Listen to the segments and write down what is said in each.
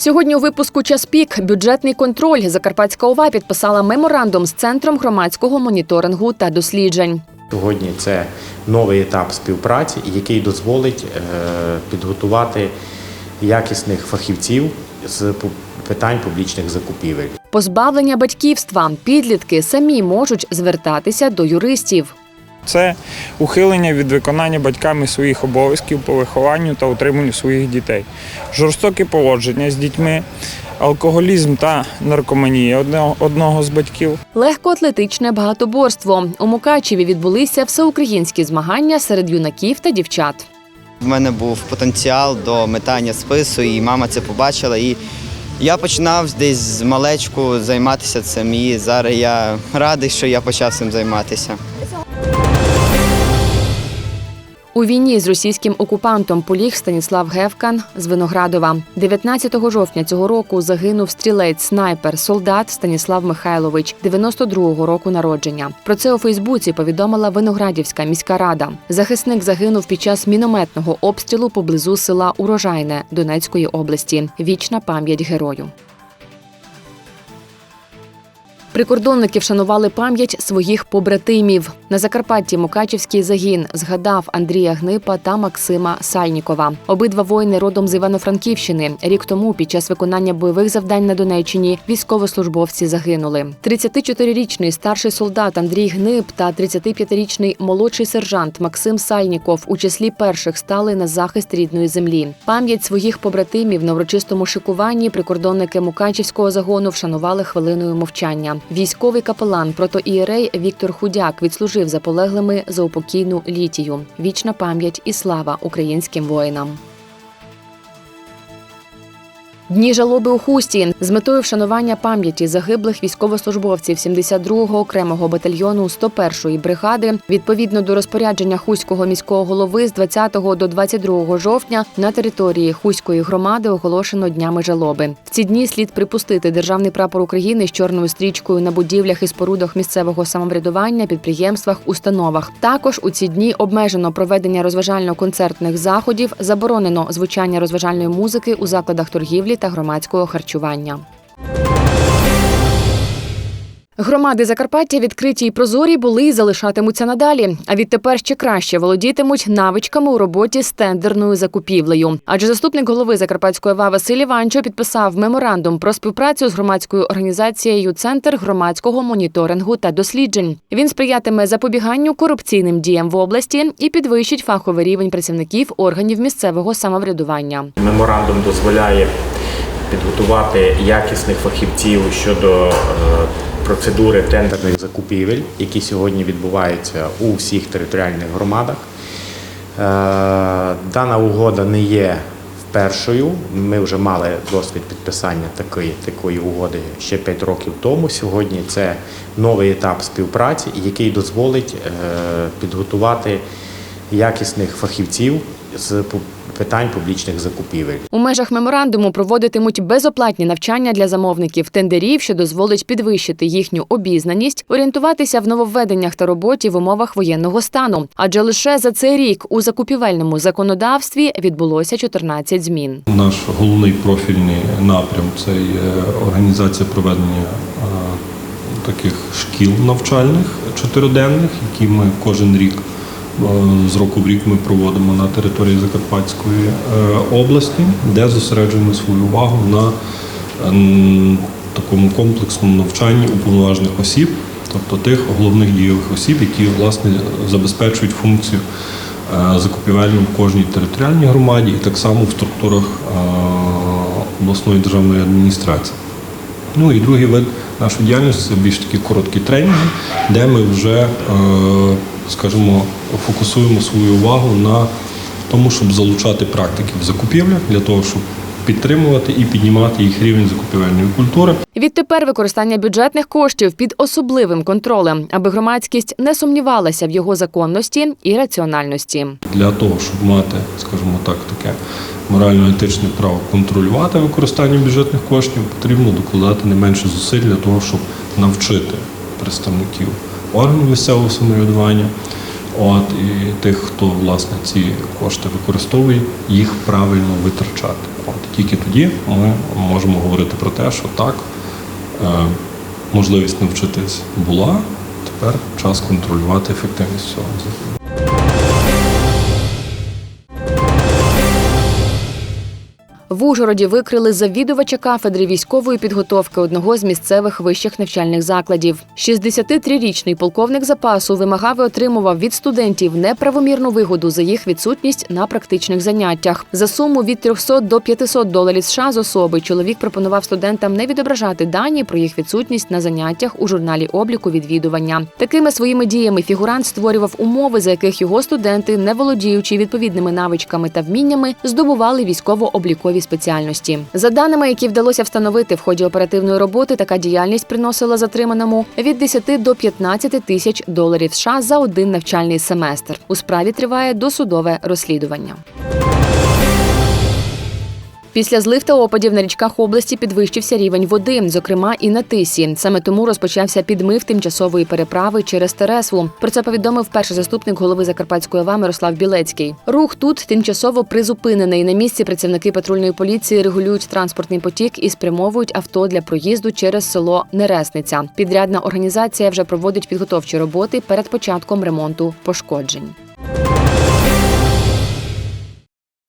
Сьогодні у випуску час пік бюджетний контроль Закарпатська ОВА підписала меморандум з центром громадського моніторингу та досліджень. Сьогодні це новий етап співпраці, який дозволить е, підготувати якісних фахівців з питань публічних закупівель. Позбавлення батьківства підлітки самі можуть звертатися до юристів. Це ухилення від виконання батьками своїх обов'язків по вихованню та утриманню своїх дітей, жорстоке поводження з дітьми, алкоголізм та наркоманія одного, з батьків. Легкоатлетичне багатоборство у Мукачеві відбулися всеукраїнські змагання серед юнаків та дівчат. В мене був потенціал до метання спису, і мама це побачила. І я починав десь з малечку займатися цим. І зараз я радий, що я почав цим займатися. У війні з російським окупантом поліг Станіслав Гевкан з Виноградова. 19 жовтня цього року загинув стрілець, снайпер, солдат Станіслав Михайлович, 92-го року народження. Про це у Фейсбуці повідомила Виноградівська міська рада. Захисник загинув під час мінометного обстрілу поблизу села Урожайне Донецької області. Вічна пам'ять герою. Прикордонники вшанували пам'ять своїх побратимів. На Закарпатті Мукачівський загін згадав Андрія Гнипа та Максима Сальнікова. Обидва воїни родом з Івано-Франківщини. Рік тому, під час виконання бойових завдань на Донеччині, військовослужбовці загинули. 34-річний старший солдат Андрій Гнип та 35-річний молодший сержант Максим Сальніков у числі перших стали на захист рідної землі. Пам'ять своїх побратимів на урочистому шикуванні прикордонники Мукачівського загону вшанували хвилиною мовчання. Військовий капелан протоієрей Віктор Худяк відслужив за полеглими за упокійну літію. Вічна пам'ять і слава українським воїнам. Дні жалоби у Хусті з метою вшанування пам'яті загиблих військовослужбовців 72-го окремого батальйону 101-ї бригади відповідно до розпорядження Хуського міського голови з 20 до 22 жовтня на території Хуської громади оголошено днями жалоби. В ці дні слід припустити державний прапор України з чорною стрічкою на будівлях і спорудах місцевого самоврядування, підприємствах, установах. Також у ці дні обмежено проведення розважально-концертних заходів, заборонено звучання розважальної музики у закладах торгівлі та громадського харчування. Громади Закарпаття відкриті й прозорі були і залишатимуться надалі. А відтепер ще краще володітимуть навичками у роботі з тендерною закупівлею. Адже заступник голови Закарпатської ОВА Василь Іванчо підписав меморандум про співпрацю з громадською організацією Центр громадського моніторингу та досліджень. Він сприятиме запобіганню корупційним діям в області і підвищить фаховий рівень працівників органів місцевого самоврядування. Меморандум дозволяє підготувати якісних фахівців щодо е, процедури тендерних закупівель, які сьогодні відбуваються у всіх територіальних громадах. Е, Дана угода не є першою. Ми вже мали досвід підписання такої, такої угоди ще 5 років тому. Сьогодні це новий етап співпраці, який дозволить е, підготувати якісних фахівців з питань публічних закупівель. У межах меморандуму проводитимуть безоплатні навчання для замовників тендерів, що дозволить підвищити їхню обізнаність, орієнтуватися в нововведеннях та роботі в умовах воєнного стану. Адже лише за цей рік у закупівельному законодавстві відбулося 14 змін. Наш головний профільний напрям це є організація проведення е, таких шкіл навчальних чотириденних, які ми кожен рік з року в рік ми проводимо на території Закарпатської е, області, де зосереджуємо свою увагу на ем, такому комплексному навчанні уповноважених осіб, тобто тих головних дієвих осіб, які власне забезпечують функцію е, закупівельну в кожній територіальній громаді і так само в структурах е, обласної державної адміністрації. Ну і другий вид нашої діяльності це більш такі короткі тренінги, де ми вже, е, скажімо, фокусуємо свою увагу на тому, щоб залучати практики в закупівлях для того, щоб підтримувати і піднімати їх рівень закупівельної культури. Відтепер використання бюджетних коштів під особливим контролем, аби громадськість не сумнівалася в його законності і раціональності. Для того, щоб мати, скажімо так, таке морально-етичне право контролювати використання бюджетних коштів, потрібно докладати не менше зусиль для того, щоб навчити представників органів місцевого самоврядування, от і тих, хто власне ці кошти використовує, їх правильно витрачати. От тільки тоді ми можемо говорити про те, що так, е, можливість навчитись була, тепер час контролювати ефективність цього. В Ужгороді викрили завідувача кафедри військової підготовки одного з місцевих вищих навчальних закладів. 63-річний полковник запасу вимагав і отримував від студентів неправомірну вигоду за їх відсутність на практичних заняттях. За суму від 300 до 500 доларів США з особи чоловік пропонував студентам не відображати дані про їх відсутність на заняттях у журналі обліку відвідування. Такими своїми діями фігурант створював умови, за яких його студенти, не володіючи відповідними навичками та вміннями, здобували військово-облікові спеціальності. За даними, які вдалося встановити в ході оперативної роботи, така діяльність приносила затриманому від 10 до 15 тисяч доларів США за один навчальний семестр. У справі триває досудове розслідування. Після злив та опадів на річках області підвищився рівень води, зокрема і на тисі. Саме тому розпочався підмив тимчасової переправи через Тересву. Про це повідомив перший заступник голови Закарпатської ОВА Мирослав Білецький. Рух тут тимчасово призупинений. На місці працівники патрульної поліції регулюють транспортний потік і спрямовують авто для проїзду через село Нересниця. Підрядна організація вже проводить підготовчі роботи перед початком ремонту пошкоджень.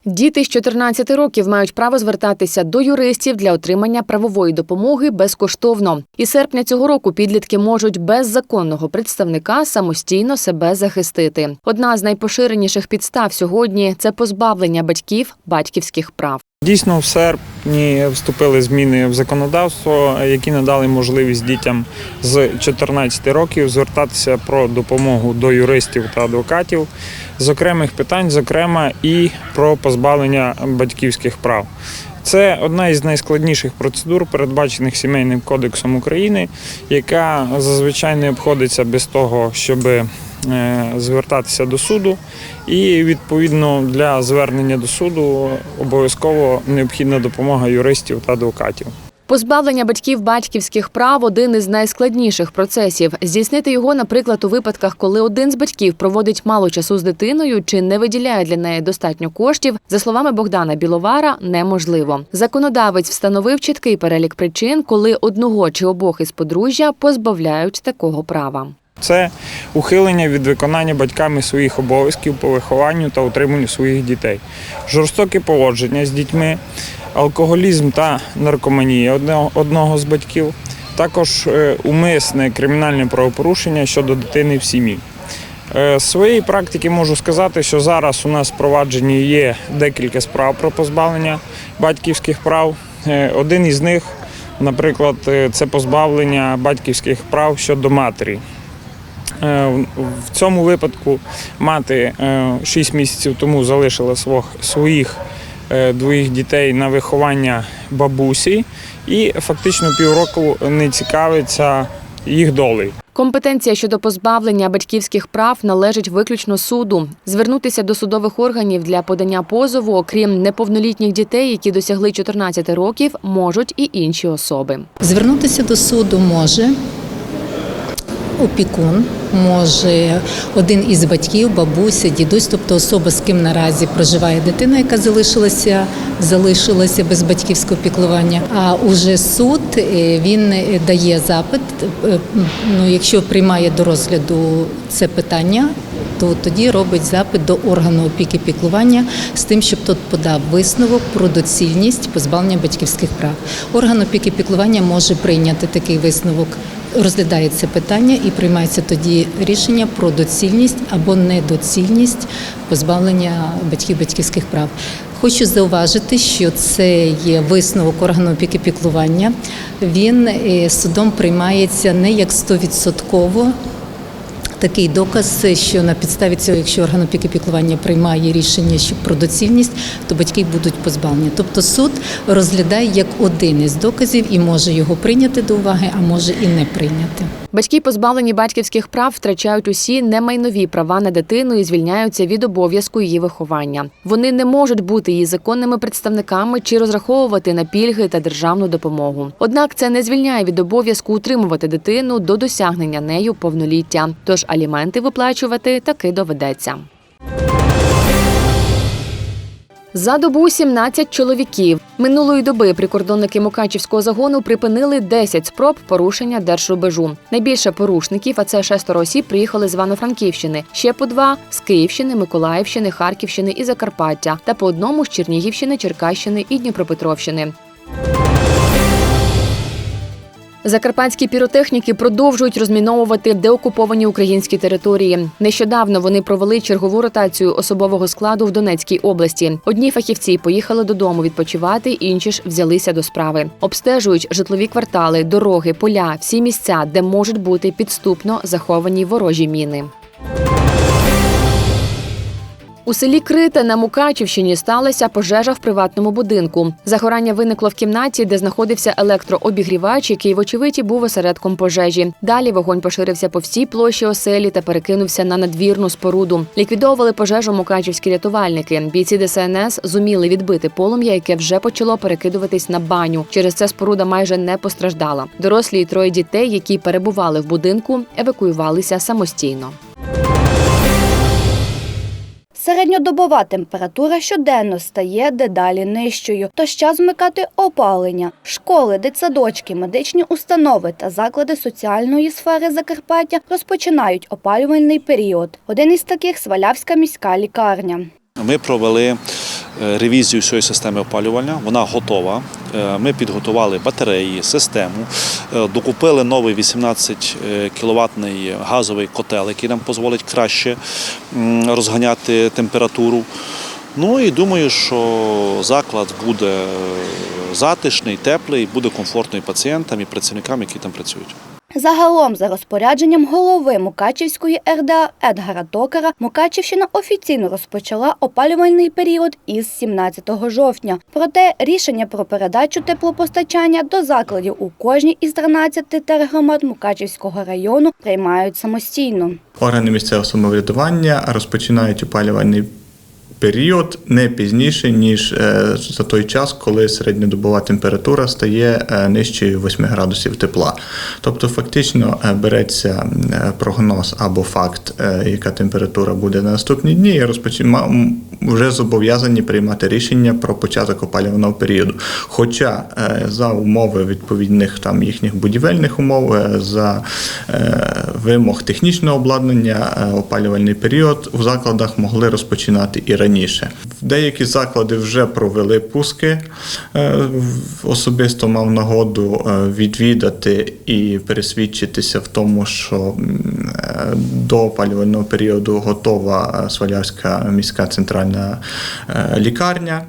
Діти з 14 років мають право звертатися до юристів для отримання правової допомоги безкоштовно. І серпня цього року підлітки можуть без законного представника самостійно себе захистити. Одна з найпоширеніших підстав сьогодні це позбавлення батьків батьківських прав. Дійсно, в серпні вступили зміни в законодавство, які надали можливість дітям з 14 років звертатися про допомогу до юристів та адвокатів з окремих питань, зокрема і про позбавлення батьківських прав. Це одна із найскладніших процедур, передбачених сімейним кодексом України, яка зазвичай не обходиться без того, щоб е, звертатися до суду. І відповідно для звернення до суду обов'язково необхідна допомога юристів та адвокатів. Позбавлення батьків батьківських прав один із найскладніших процесів. Здійснити його, наприклад, у випадках, коли один з батьків проводить мало часу з дитиною чи не виділяє для неї достатньо коштів, за словами Богдана Біловара, неможливо. Законодавець встановив чіткий перелік причин, коли одного чи обох із подружжя позбавляють такого права. Це ухилення від виконання батьками своїх обов'язків по вихованню та утриманню своїх дітей, жорстоке поводження з дітьми, алкоголізм та наркоманія одного, з батьків, також е, умисне кримінальне правопорушення щодо дитини в сім'ї. Е, З своєї практики можу сказати, що зараз у нас в провадженні є декілька справ про позбавлення батьківських прав. Е, Один із них, наприклад, це позбавлення батьківських прав щодо матері. Е, в- цьому випадку мати 6 місяців тому залишила своїх е, двоїх дітей на виховання бабусі і фактично півроку не цікавиться їх долею. Компетенція щодо позбавлення батьківських прав належить виключно суду. Звернутися до судових органів для подання позову, окрім неповнолітніх дітей, які досягли 14 років, можуть і інші особи. Звернутися до суду може опікун, може один із батьків, бабуся, дідусь, тобто особа, з ким наразі проживає дитина, яка залишилася, залишилася без батьківського піклування. А уже суд е, він е, дає запит. е, Ну, якщо приймає до розгляду це питання, то тоді робить запит до органу опіки піклування з тим, щоб тот подав висновок про доцільність позбавлення батьківських прав. Орган опіки піклування може прийняти такий висновок. Розглядається питання і приймається тоді рішення про доцільність або недоцільність позбавлення батьків батьківських прав. Хочу зауважити, що це є висновок органу опіки піклування. Він е, судом приймається не як стовідсотково такий доказ, що на підставі цього, якщо орган опіки піклування приймає рішення що про доцільність, то батьки будуть позбавлені. Тобто суд розглядає як один із доказів і може його прийняти до уваги, а може і не прийняти. Батьки, позбавлені батьківських прав, втрачають усі немайнові права на дитину і звільняються від обов'язку її виховання. Вони не можуть бути її законними представниками чи розраховувати на пільги та державну допомогу. Однак це не звільняє від обов'язку утримувати дитину до досягнення нею повноліття. Тож аліменти виплачувати таки доведеться. За добу 17 чоловіків. Минулої доби прикордонники Мукачівського загону припинили 10 спроб порушення держрубежу. Найбільше порушників, а це шестеро осіб, приїхали з Івано-Франківщини. Ще по два з Київщини, Миколаївщини, Харківщини і Закарпаття, та по одному з Чернігівщини, Черкащини і Дніпропетровщини. Закарпатські піротехніки продовжують розміновувати деокуповані українські території. Нещодавно вони провели чергову ротацію особового складу в Донецькій області. Одні фахівці поїхали додому відпочивати, інші ж взялися до справи. Обстежують житлові квартали, дороги, поля, всі місця, де можуть бути підступно заховані ворожі міни. У селі Крите на Мукачівщині сталася пожежа в приватному будинку. Загорання виникло в кімнаті, де знаходився електрообігрівач, який, вочевидь, був осередком пожежі. Далі вогонь поширився по всій площі оселі та перекинувся на надвірну споруду. Ліквідовували пожежу мукачівські рятувальники. Бійці ДСНС зуміли відбити полум'я, яке вже почало перекидуватись на баню. Через це споруда майже не постраждала. Дорослі і троє дітей, які перебували в будинку, евакуювалися самостійно. Середньодобова температура щоденно стає дедалі нижчою, тож час вмикати опалення. Школи, дитсадочки, медичні установи та заклади соціальної сфери Закарпаття розпочинають опалювальний період. Один із таких Свалявська міська лікарня. Ми провели е, ревізію всієї системи опалювання. Вона готова. Е, Ми підготували батареї, систему, е, докупили новий 18 кіловатний газовий котел, який нам дозволить краще розганяти температуру. Ну і думаю, що заклад буде е, затишний, теплий, буде комфортний пацієнтам і працівникам, які там працюють. Загалом, за розпорядженням голови Мукачівської РДА Едгара Токара, Мукачівщина офіційно розпочала опалювальний період із 17 жовтня. Проте рішення про передачу теплопостачання до закладів у кожній із 13 тергромад Мукачівського району приймають самостійно. Органи місцевого самоврядування розпочинають опалювальний період не пізніше, ніж е, за той час, коли середньодобова температура стає е, нижчою 8 градусів тепла. Тобто, фактично е, береться прогноз або факт, яка температура буде на наступні дні, і м, вже зобов'язані приймати рішення про початок опалювального періоду. Хоча за умови відповідних там їхніх будівельних умов, за вимог технічного обладнання, опалювальний період у закладах могли розпочинати і раніше. Деякі заклади вже провели пуски. Е, Особисто мав нагоду е, відвідати і пересвідчитися в тому, що е, до опалювального періоду готова Свалявська міська центральна лікарня.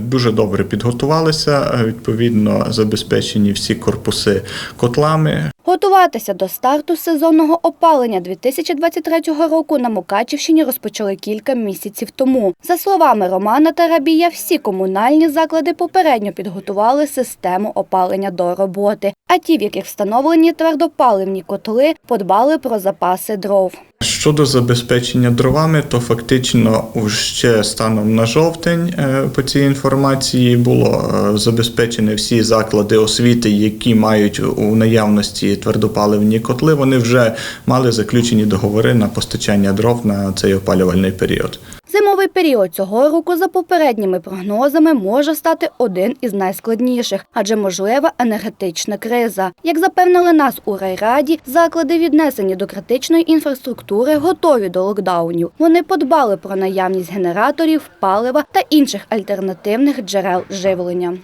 Дуже добре підготувалися. Відповідно, забезпечені всі корпуси котлами. Готуватися до старту сезонного опалення 2023 року на Мукачівщині розпочали кілька місяців тому. За словами Романа Тарабія, всі комунальні заклади попередньо підготували систему опалення до роботи, а ті, в яких встановлені твердопаливні котли, подбали про запаси дров. Щодо забезпечення дровами, то фактично ще станом на жовтень е, по цій інформації було е, забезпечені всі заклади освіти, які мають у наявності твердопаливні котли. Вони вже мали заключені договори на постачання дров на цей опалювальний період. Зимовий період цього року, за попередніми прогнозами, може стати один із найскладніших, адже можлива енергетична криза. Як запевнили нас у райраді, заклади віднесені до критичної інфраструктури готові до локдаунів. Вони подбали про наявність генераторів, палива та інших альтернативних джерел живлення.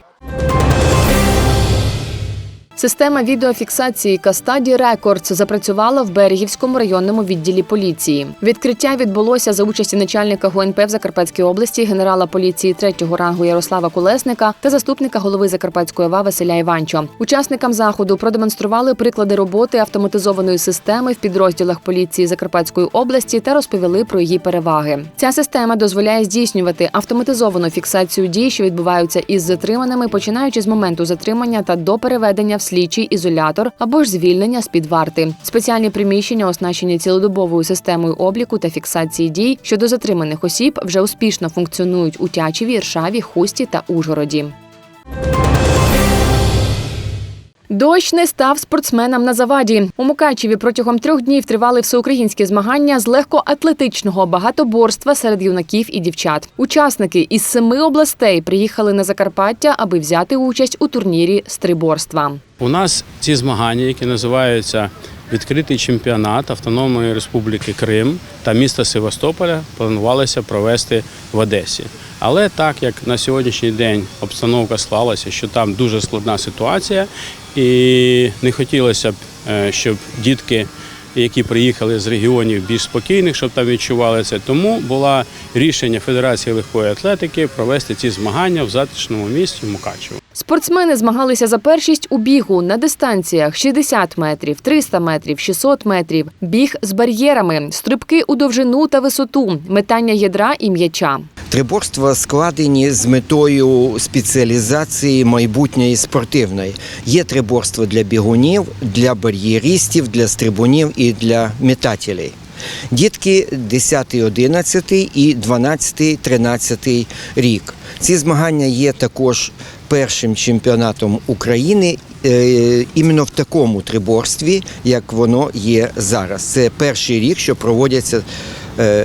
Система відеофіксації Кастаді Рекордс запрацювала в Берегівському районному відділі поліції. Відкриття відбулося за участі начальника ГУНП в Закарпатській області, генерала поліції третього рангу Ярослава Колесника та заступника голови Закарпатської ОВА Василя Іванчо. Учасникам заходу продемонстрували приклади роботи автоматизованої системи в підрозділах поліції Закарпатської області та розповіли про її переваги. Ця система дозволяє здійснювати автоматизовану фіксацію дій, що відбуваються із затриманими, починаючи з моменту затримання та до переведення в слідчий ізолятор або ж звільнення з під варти. Спеціальні приміщення оснащені цілодобовою системою обліку та фіксації дій щодо затриманих осіб вже успішно функціонують у Тячеві, Іршаві, Хусті та Ужгороді. Дощ не став спортсменам на заваді. У Мукачеві протягом трьох днів тривали всеукраїнські змагання з легкоатлетичного багатоборства серед юнаків і дівчат. Учасники із семи областей приїхали на Закарпаття, аби взяти участь у турнірі стриборства. У нас ці змагання, які називаються відкритий чемпіонат Автономної Республіки Крим та міста Севастополя, планувалося провести в Одесі. Але так як на сьогоднішній день обстановка склалася, що там дуже складна ситуація, і не хотілося б, е, щоб дітки, які приїхали з регіонів більш спокійних, щоб там відчували це. Тому було рішення Федерації легкої атлетики провести ці змагання в затишному місті Мукачево. Спортсмени змагалися за першість у бігу на дистанціях 60 метрів, 300 метрів, 600 метрів, біг з бар'єрами, стрибки у довжину та висоту, метання ядра і м'яча. Триборства складені з метою спеціалізації майбутньої спортивної. Є триборство для бігунів, для бар'єристів, для стрибунів і для метателів. Дітки 10, 11 і 12, 13 рік. Ці змагання є також першим чемпіонатом України е, іменно в такому триборстві, як воно є зараз. Це перший рік, що проводяться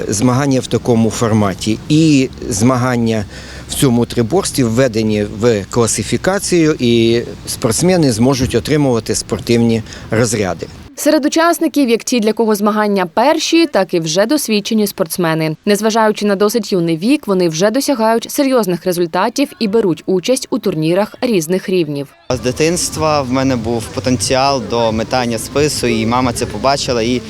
змагання в такому форматі. І змагання в цьому триборстві введені в класифікацію, і спортсмени зможуть отримувати спортивні розряди. Серед учасників як ті, для кого змагання перші, так і вже досвідчені спортсмени. Незважаючи на досить юний вік, вони вже досягають серйозних результатів і беруть участь у турнірах різних рівнів. З дитинства в мене був потенціал до метання спису, і мама це побачила. І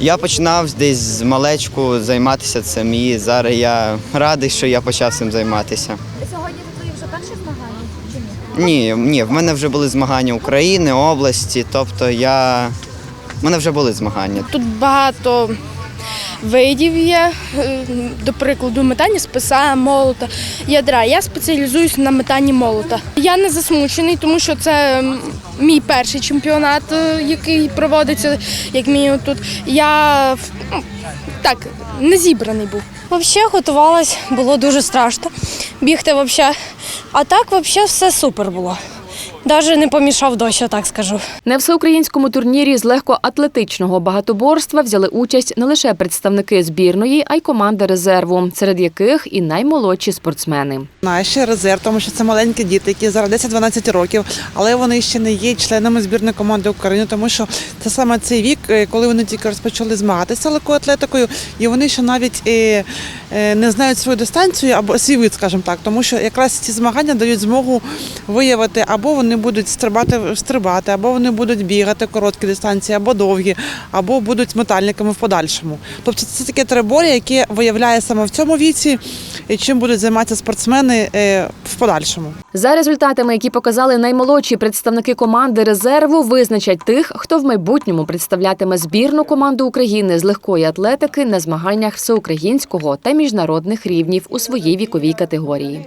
я починав десь з малечку займатися цим. І зараз я радий, що я почав цим займатися. Сьогодні це твої вже перші змагання чи ні? Ні, ні, в мене вже були змагання України, області, тобто я. В мене вже були змагання. Тут багато видів є, е, до прикладу, метання списа, молота, ядра. Я спеціалізуюсь на метанні молота. Я не засмучений, тому що це мій перший чемпіонат, е, який проводиться, як мінімум тут. Я ну, так, не зібраний був. Взагалі готувалась, було дуже страшно бігти взагалі. А так взагалі все супер було. Навіть не помішав дощ, я так скажу. На всеукраїнському турнірі з легкоатлетичного багатоборства взяли участь не лише представники збірної, а й команди резерву, серед яких і наймолодші спортсмени. Ще резерв, тому що це маленькі діти, які зараз 10-12 років, але вони ще не є членами збірної команди України, тому що це саме цей вік, е, коли вони тільки розпочали змагатися легкою атлетикою, і вони ще навіть е, е, не знають свою дистанцію або свій вид, скажімо так, тому що якраз ці змагання дають змогу виявити, або вони будуть стрибати, стрибати, або вони будуть бігати короткі дистанції, або довгі, або будуть метальниками в подальшому. Тобто це таке трибор'я, яке виявляє саме в цьому віці, чим будуть займатися спортсмени е, в подальшому. За результатами, які показали наймолодші представники команди резерву, визначать тих, хто в майбутньому представлятиме збірну команду України з легкої атлетики на змаганнях всеукраїнського та міжнародних рівнів у своїй віковій категорії.